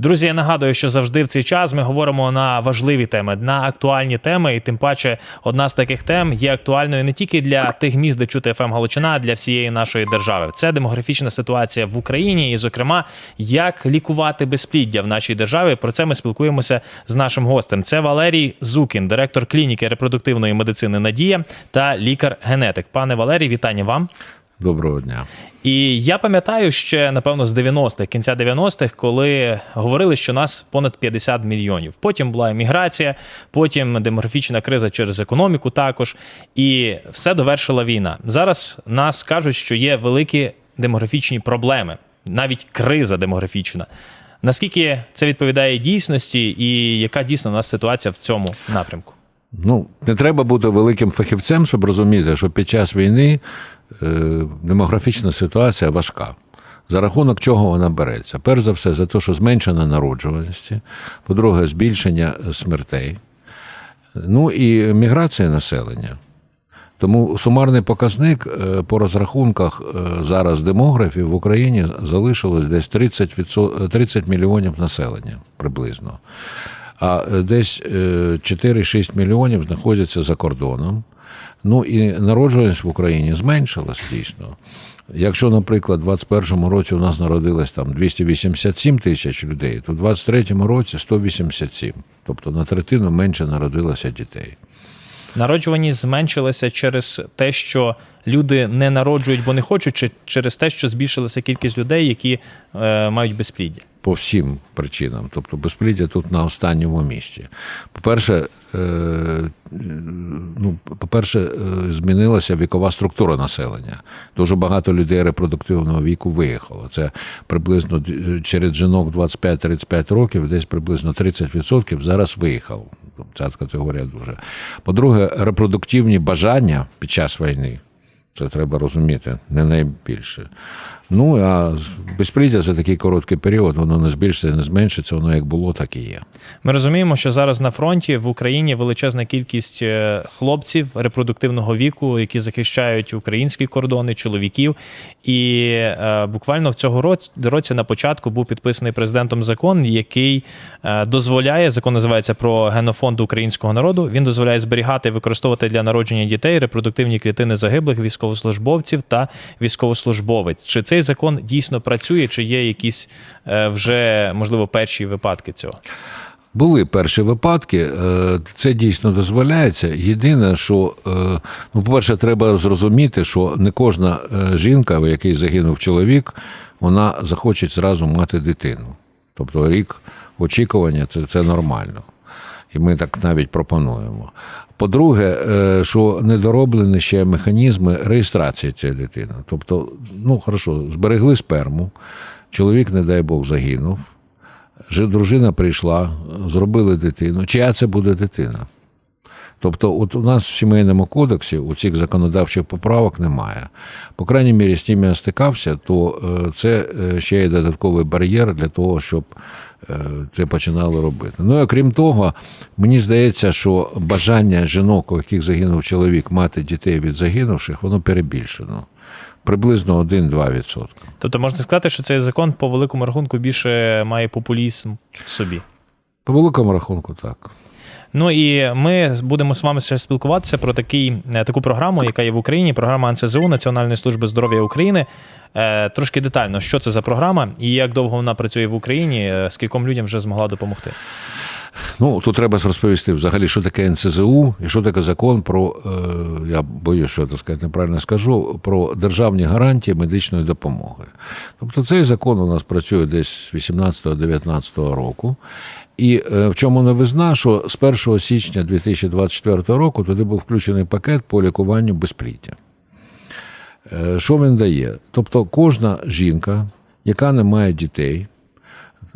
Друзі, я нагадую, що завжди в цей час ми говоримо на важливі теми, на актуальні теми, і тим паче одна з таких тем є актуальною не тільки для тих міст, де чути ФМ Галичина, а для всієї нашої держави. Це демографічна ситуація в Україні, і, зокрема, як лікувати безпліддя в нашій державі. Про це ми спілкуємося з нашим гостем. Це Валерій Зукін, директор клініки репродуктивної медицини Надія та лікар-генетик. Пане Валерій, вітання вам. Доброго дня. І я пам'ятаю ще, напевно, з 90-х, кінця 90-х, коли говорили, що нас понад 50 мільйонів. Потім була еміграція, потім демографічна криза через економіку також. І все довершила війна. Зараз нас кажуть, що є великі демографічні проблеми, навіть криза демографічна. Наскільки це відповідає дійсності, і яка дійсно у нас ситуація в цьому напрямку? Ну, не треба бути великим фахівцем, щоб розуміти, що під час війни демографічна ситуація важка. За рахунок чого вона береться? Перш за все, за те, що зменшена народжуваності, по-друге, збільшення смертей, ну і міграція населення. Тому сумарний показник е, по розрахунках е, зараз демографів в Україні залишилось десь 30, 30 мільйонів населення приблизно. А е, десь 4-6 мільйонів знаходяться за кордоном. Ну і народжуваність в Україні зменшилась дійсно. Якщо, наприклад, у 2021 році у нас народилось там 287 тисяч людей, то в 2023 році 187. Тобто на третину менше народилося дітей. Народжуваність зменшилася через те, що люди не народжують, бо не хочуть, чи через те, що збільшилася кількість людей, які е, мають безпліддя? По всім причинам. Тобто безпліддя тут на останньому місці. По-перше, е, ну, по-перше, е, змінилася вікова структура населення. Дуже багато людей репродуктивного віку виїхало. Це приблизно через жінок 25-35 років, десь приблизно 30% зараз виїхав. Ця категорія дуже. По-друге, репродуктивні бажання під час війни. Це треба розуміти, не найбільше. Ну а безпліддя за такий короткий період воно не збільшиться, не зменшиться, воно як було, так і є. Ми розуміємо, що зараз на фронті в Україні величезна кількість хлопців репродуктивного віку, які захищають українські кордони, чоловіків. І е, буквально в цього році, році на початку був підписаний президентом закон, який е, дозволяє закон називається про генофонд українського народу. Він дозволяє зберігати і використовувати для народження дітей репродуктивні клітини загиблих військовослужбовців та військовослужбовець. Чи цей закон дійсно працює, чи є якісь е, вже можливо перші випадки цього? Були перші випадки, це дійсно дозволяється. Єдине, що ну, по-перше, треба зрозуміти, що не кожна жінка, в якій загинув чоловік, вона захоче зразу мати дитину. Тобто рік очікування це, це нормально. І ми так навіть пропонуємо. По-друге, що недороблені ще механізми реєстрації цієї дитини. Тобто, ну хорошо, зберегли сперму, чоловік, не дай Бог, загинув. Дружина прийшла, зробили дитину. Чия це буде дитина? Тобто, от у нас в сімейному кодексі у цих законодавчих поправок немає. По крайній мірі, з тим я стикався, то це ще є додатковий бар'єр для того, щоб це починали робити. Ну і окрім того, мені здається, що бажання жінок, у яких загинув чоловік, мати дітей від загинувших, воно перебільшено. Приблизно 1-2%. Тобто можна сказати, що цей закон по великому рахунку більше має популізм в собі. По великому рахунку, так. Ну і ми будемо з вами ще спілкуватися про такий, таку програму, яка є в Україні. Програма НСЗУ Національної служби здоров'я України. Трошки детально, що це за програма і як довго вона працює в Україні, скільком людям вже змогла допомогти. Ну, тут треба розповісти взагалі, що таке НСЗУ і що таке закон про, я боюсь, що так сказати, неправильно скажу, про державні гарантії медичної допомоги. Тобто цей закон у нас працює десь з 18-19 року. І в чому новизна, що з 1 січня 2024 року туди був включений пакет по лікуванню безпліття. Що він дає? Тобто кожна жінка, яка не має дітей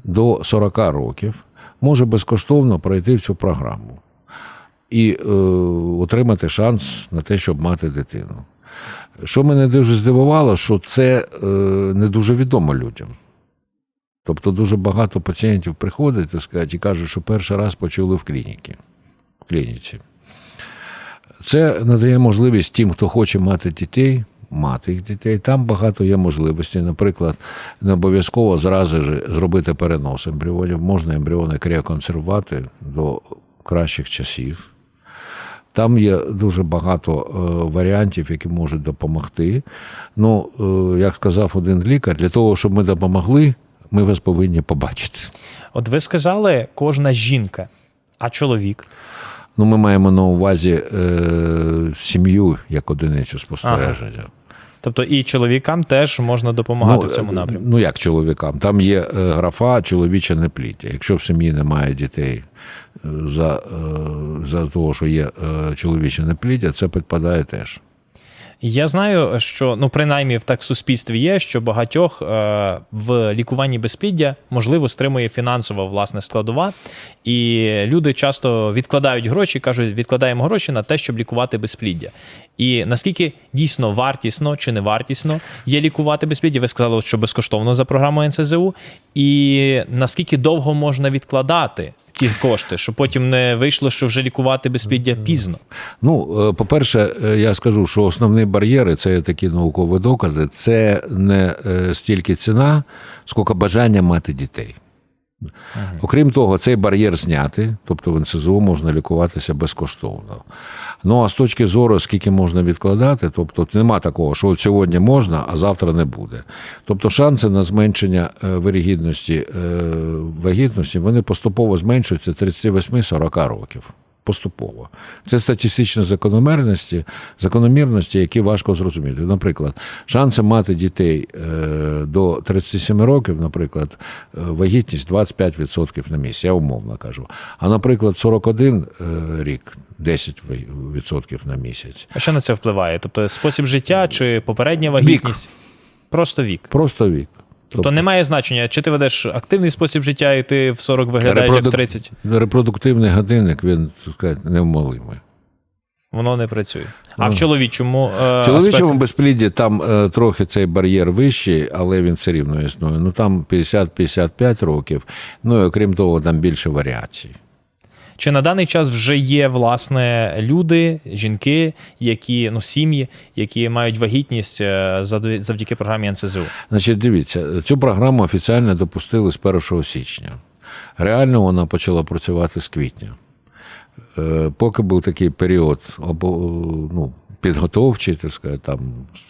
до 40 років, може безкоштовно пройти в цю програму і е, отримати шанс на те, щоб мати дитину. Що мене дуже здивувало, що це е, не дуже відомо людям. Тобто дуже багато пацієнтів приходять так сказати, і кажуть, що перший раз почули в клініці. В клініці. Це надає можливість тим, хто хоче мати дітей, мати їх дітей. Там багато є можливостей. Наприклад, не обов'язково зразу ж зробити перенос ембріонів. Можна ембріони кріоконсервувати до кращих часів. Там є дуже багато е, варіантів, які можуть допомогти. Ну, е, як сказав один лікар, для того, щоб ми допомогли, ми вас повинні побачити. От ви сказали, кожна жінка, а чоловік. Ну, ми маємо на увазі е, сім'ю як одиницю спостереження. Тобто і чоловікам теж можна допомагати ну, в цьому е, напрямку. Ну, як чоловікам? Там є е, графа чоловіче непліття. Якщо в сім'ї немає дітей е, за, за того, що є чоловіче непліття, це підпадає теж. Я знаю, що ну принаймні в так суспільстві є, що багатьох е, в лікуванні безпліддя можливо стримує фінансова власне складова, і люди часто відкладають гроші, кажуть, відкладаємо гроші на те, щоб лікувати безпліддя. І наскільки дійсно вартісно чи не вартісно є лікувати безпліддя? Ви сказали, що безкоштовно за програмою НСЗУ, і наскільки довго можна відкладати ті кошти, щоб потім не вийшло, що вже лікувати безпліддя пізно. Ну, е, по-перше, е, я скажу, що основні бар'єри це такі наукові докази, це не е, стільки ціна, скільки бажання мати дітей. Окрім того, цей бар'єр зняти, тобто в НСЗУ можна лікуватися безкоштовно. Ну а з точки зору, скільки можна відкладати, тобто нема такого, що от сьогодні можна, а завтра не буде. Тобто шанси на зменшення е, вирігідності е, вагітності вони поступово зменшуються 38-40 років. Поступово. Це статистичні закономірності, закономірності, які важко зрозуміти. Наприклад, шанси мати дітей е, до 37 років, наприклад, е, вагітність 25% на місяць, я умовно кажу. А, наприклад, 41 е, рік 10% на місяць. А що на це впливає? Тобто спосіб життя чи попередня вагітність? Просто вік. Просто вік. Тобто немає значення, чи ти ведеш активний спосіб життя, і ти в 40 виглядаєш як Репродук- 30. Репродуктивний годинник, він сказати, невмолимий. Воно не працює. А в чоловічому е, В чоловічому аспекті? безплідді там е, трохи цей бар'єр вищий, але він все рівно існує. Ну там 50-55 років. Ну і окрім того, там більше варіацій. Чи на даний час вже є власне люди, жінки, які ну сім'ї, які мають вагітність е, завдяки програмі НСЗУ? Значить, дивіться, цю програму офіційно допустили з 1 січня. Реально вона почала працювати з квітня. Е, Поки був такий період ну, підготовчий, так сказати, там,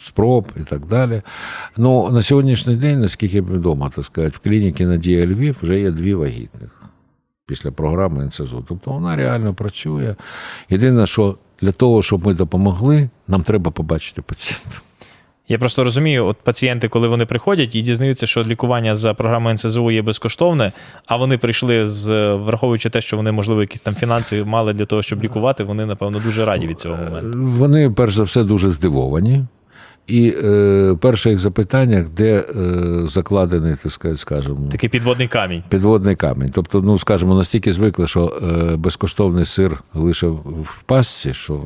спроб і так далі. Ну, на сьогоднішній день, наскільки відомо, так сказати, в клініці Надія Львів вже є дві вагітних після програми НСЗУ. Тобто вона реально працює. Єдине, що для того, щоб ми допомогли, нам треба побачити пацієнта. Я просто розумію, от пацієнти, коли вони приходять і дізнаються, що лікування за програмою НСЗУ є безкоштовне, а вони прийшли з враховуючи те, що вони, можливо, якісь там фінанси мали для того, щоб лікувати, вони, напевно, дуже раді від цього моменту. Вони, перш за все, дуже здивовані. І е, перше їх запитання, де е, закладений, так сказати, скажімо, Такий підводний камінь. підводний камінь. Тобто, ну скажімо, настільки звикли, що е, безкоштовний сир лише в пастці, що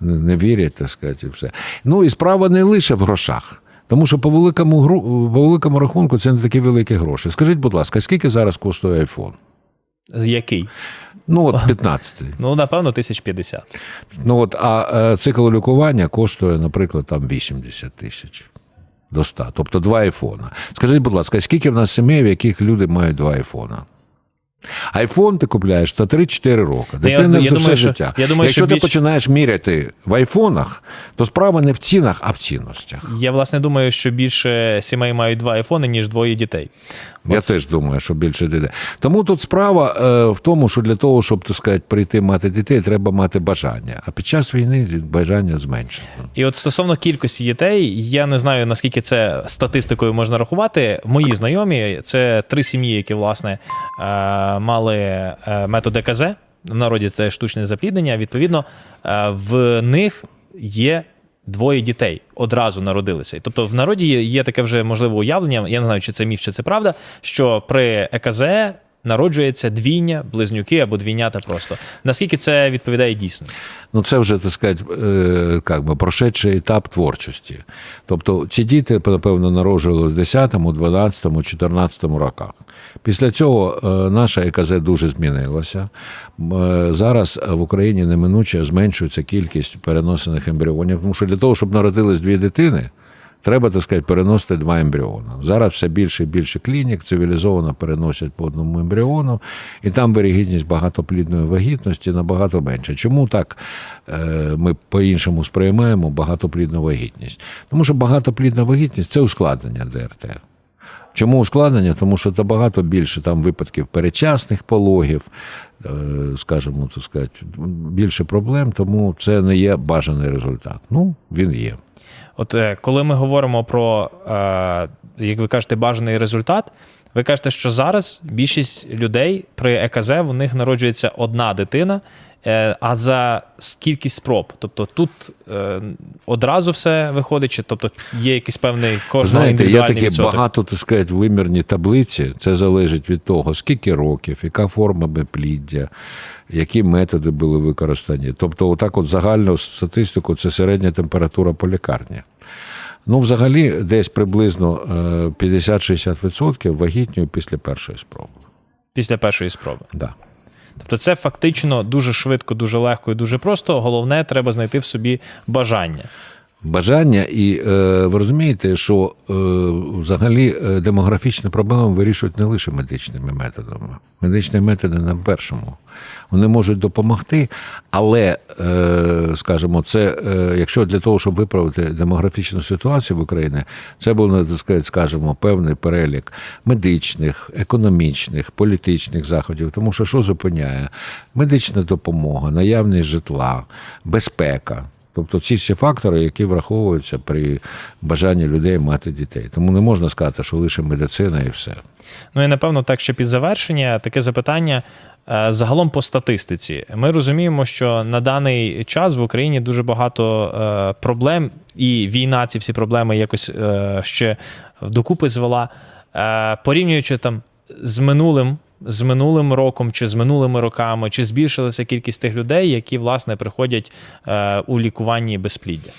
не, вірять, так сказати, і все. Ну і справа не лише в грошах. Тому що по великому гру, по великому рахунку це не такі великі гроші. Скажіть, будь ласка, скільки зараз коштує айфон? З який? Ну, от 15. Ну, напевно, 1050. Ну от, а е, цикл лікування коштує, наприклад, там 80 тисяч до 100, тобто два айфона. Скажіть, будь ласка, скільки в нас сімей, в яких люди мають два айфона? Айфон ти купляєш на 3-4 роки. Дитина я за думаю, все що- життя. я думаю, Якщо що ти більш- починаєш міряти в айфонах, то справа не в цінах, а в цінностях. Я, власне, думаю, що більше сімей мають два айфони, ніж двоє дітей. Я От. теж думаю, що більше дітей. Тому тут справа е, в тому, що для того, щоб так сказати, прийти мати дітей, треба мати бажання. А під час війни бажання зменшено. І от стосовно кількості дітей, я не знаю наскільки це статистикою можна рахувати. Мої знайомі це три сім'ї, які власне е, мали е, метод ЕКЗ. В народі це штучне запліднення. Відповідно, е, в них є. Двоє дітей одразу народилися. Тобто в народі є, таке вже можливе уявлення. Я не знаю, чи це міф, чи це правда, що при ЕКЗ народжується двійня, близнюки або двійнята просто. Наскільки це відповідає дійсності? Ну, це вже, так сказати, е, як би, прошедший етап творчості. Тобто ці діти, напевно, народжувалися в 10, 12, 14 роках. Після цього е, наша ЕКЗ дуже змінилася. Е, Зараз в Україні неминуче зменшується кількість переносених ембріонів, тому що для того, щоб народились дві дитини, Треба, так сказати, переносити два ембріони. Зараз все більше і більше клінік цивілізовано переносять по одному ембріону, і там вирігідність багатоплідної вагітності набагато менша. Чому так е, ми по-іншому сприймаємо багатоплідну вагітність? Тому що багатоплідна вагітність це ускладнення ДРТ. Чому ускладнення? Тому що багато більше там випадків передчасних пологів, е, скажімо, так сказати, більше проблем, тому це не є бажаний результат. Ну, він є. От е, коли ми говоримо про, е, як ви кажете, бажаний результат, ви кажете, що зараз більшість людей при ЕКЗ в них народжується одна дитина, а за кількість спроб. Тобто тут е, одразу все виходить, чи тобто є якийсь певний кожного Знаєте, є такі відсоток. багато, так сказати, вимірні таблиці. Це залежить від того, скільки років, яка форма безпліддя, які методи були використані. Тобто, отак, от загальну статистику, це середня температура по лікарні. Ну, взагалі, десь приблизно е, 50-60% вагітнюють після першої спроби. Після першої спроби. Да. Тобто це фактично дуже швидко, дуже легко і дуже просто. Головне, треба знайти в собі бажання. Бажання, і е, ви розумієте, що е, взагалі е, демографічні проблеми вирішують не лише медичними методами. Медичні методи на першому. Вони можуть допомогти, але, е, скажімо, це е, якщо для того, щоб виправити демографічну ситуацію в Україні, це так сказати, скажімо, певний перелік медичних, економічних, політичних заходів. Тому що що зупиняє? Медична допомога, наявність житла, безпека. Тобто ці всі фактори, які враховуються при бажанні людей мати дітей. Тому не можна сказати, що лише медицина і все. Ну і напевно, так ще під завершення таке запитання. е, Загалом по статистиці, ми розуміємо, що на даний час в Україні дуже багато е, проблем, і війна ці всі проблеми якось е, ще докупи звела. Порівнюючи там з минулим, з минулим роком, чи з минулими роками, чи збільшилася кількість тих людей, які власне приходять е, у лікуванні безпліддя.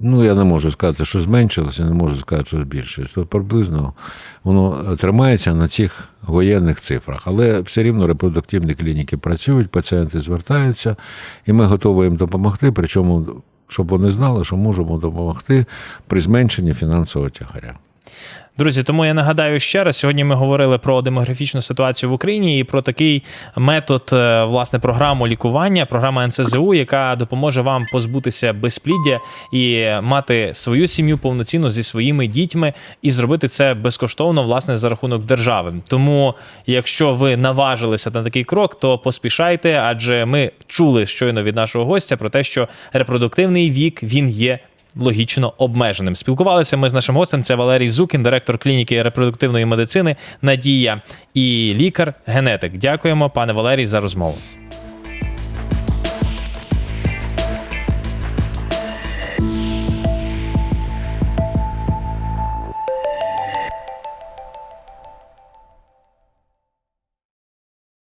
Ну, я не можу сказати, що зменшилося, не можу сказати, що збільшилося. То приблизно воно тримається на цих воєнних цифрах. Але все рівно репродуктивні клініки працюють, пацієнти звертаються, і ми готові їм допомогти. Причому, щоб вони знали, що можемо допомогти при зменшенні фінансового тягаря. Друзі, тому я нагадаю ще раз: сьогодні ми говорили про демографічну ситуацію в Україні і про такий метод, е, власне, програму лікування, програма НСЗУ, яка допоможе вам позбутися безпліддя і мати свою сім'ю повноцінно зі своїми дітьми і зробити це безкоштовно, власне, за рахунок держави. Тому, якщо ви наважилися на такий крок, то поспішайте, адже ми чули щойно від нашого гостя про те, що репродуктивний вік він є логічно обмеженим. Спілкувалися ми з нашим гостем. Це Валерій Зукін, директор клініки репродуктивної медицини Надія і лікар-генетик. Дякуємо, пане Валерій, за розмову.